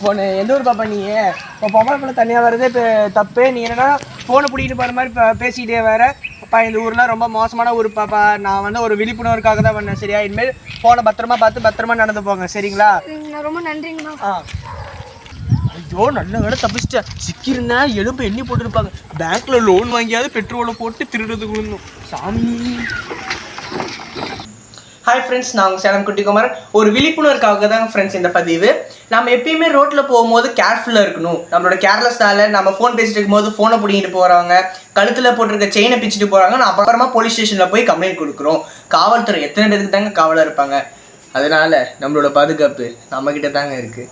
Phone எந்த ஊர் பாப்பா நீ? இப்போ பொம்பளை பிள்ளை தனியாக வர்றதே இப்போ தப்பு. நீ என்னன்னா ஃபோனை பிடிக்கிட்டு போகிற மாதிரி இப்போ பேசிக்கிட்டே வேற அப்பா இந்த ஊர்லாம் ரொம்ப மோசமான ஊர் பாப்பா. நான் வந்து ஒரு விழிப்புணர்வுக்காக தான் பண்ணேன் சரியா? இனிமேல் ஃபோனை பத்திரமா பார்த்து பத்திரமா நடந்து போங்க. சரிங்களா? ரொம்ப நன்றிங்கண்ணா. ஆ. ஐயோ நல்ல வேலை தப்பிச்சிட்டேன். சிக்கிருந்தா எலும்பு எண்ணி போட்டிருப்பாங்க. பேங்க்ல லோன் வாங்கியாவது பெட்ரோலை போட்டு திருடுறதுக்கு விழுந்தோம். சாமி. ஹாய் ஃப்ரெண்ட்ஸ் நான் உங்கள் சேலம் குட்டிகுமார். ஒரு விழிப்புணர்வுக்காக தான் ஃப்ரெண்ட்ஸ் இந்த பதிவு. நம்ம எப்பயுமே ரோட்டில் போகும்போது கேர்ஃபுல்லாக இருக்கணும். நம்மளோட கேர்லெஸ்னால நம்ம ஃபோன் பேசிட்டு இருக்கும்போது ஃபோனை பிடிங்கிட்டு போகிறவங்க கழுத்தில் போட்டிருக்க செயினை பிச்சுட்டு போகிறாங்க நான் அப்புறமா போலீஸ் ஸ்டேஷனில் போய் கம்ப்ளைண்ட் கொடுக்குறோம். காவல்துறை எத்தனை பேருக்கு தாங்க காவலாக இருப்பாங்க? அதனால நம்மளோட பாதுகாப்பு நம்மக்கிட்ட தாங்க இருக்குது